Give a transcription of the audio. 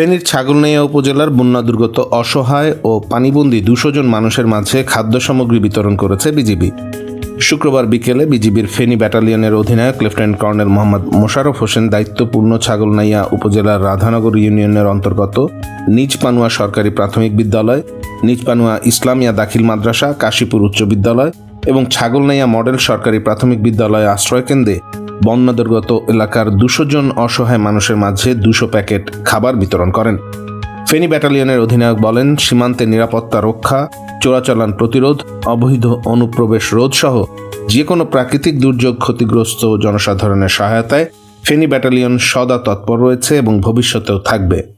ফেনীর ছাগলনাইয়া উপজেলার বন্যা দুর্গত অসহায় ও পানিবন্দী দুশো জন মানুষের মাঝে খাদ্য সামগ্রী বিতরণ করেছে বিজিবি। শুক্রবার বিকেলে বিজিবির ফেনী ব্যাটালিয়নের অধিনায়ক লেফটেন্যান্ট কর্নেল মোহাম্মদ মোশারফ হোসেন দায়িত্বপূর্ণ ছাগলনাইয়া উপজেলার রাধানগর ইউনিয়নের অন্তর্গত নিজ পানুয়া সরকারি প্রাথমিক বিদ্যালয় নিজ পানুয়া ইসলামিয়া দাখিল মাদ্রাসা, কাশীপুর উচ্চ বিদ্যালয় এবং ছাগলনাইয়া মডেল সরকারি প্রাথমিক বিদ্যালয় আশ্রয়কেন্দ্রে বন্যাদুর্গত এলাকার দুশো জন অসহায় মানুষের মাঝে দুশো প্যাকেট খাবার বিতরণ করেন। ফেনী ব্যাটালিয়নের অধিনায়ক বলেন, সীমান্তে নিরাপত্তা রক্ষা, চোরাচালান প্রতিরোধ, অবৈধ অনুপ্রবেশ রোধ সহ যে কোনো প্রাকৃতিক দুর্যোগ ক্ষতিগ্রস্ত জনসাধারণের সহায়তায় ফেনী ব্যাটালিয়ন সদা তৎপর রয়েছে এবং ভবিষ্যতেও থাকবে।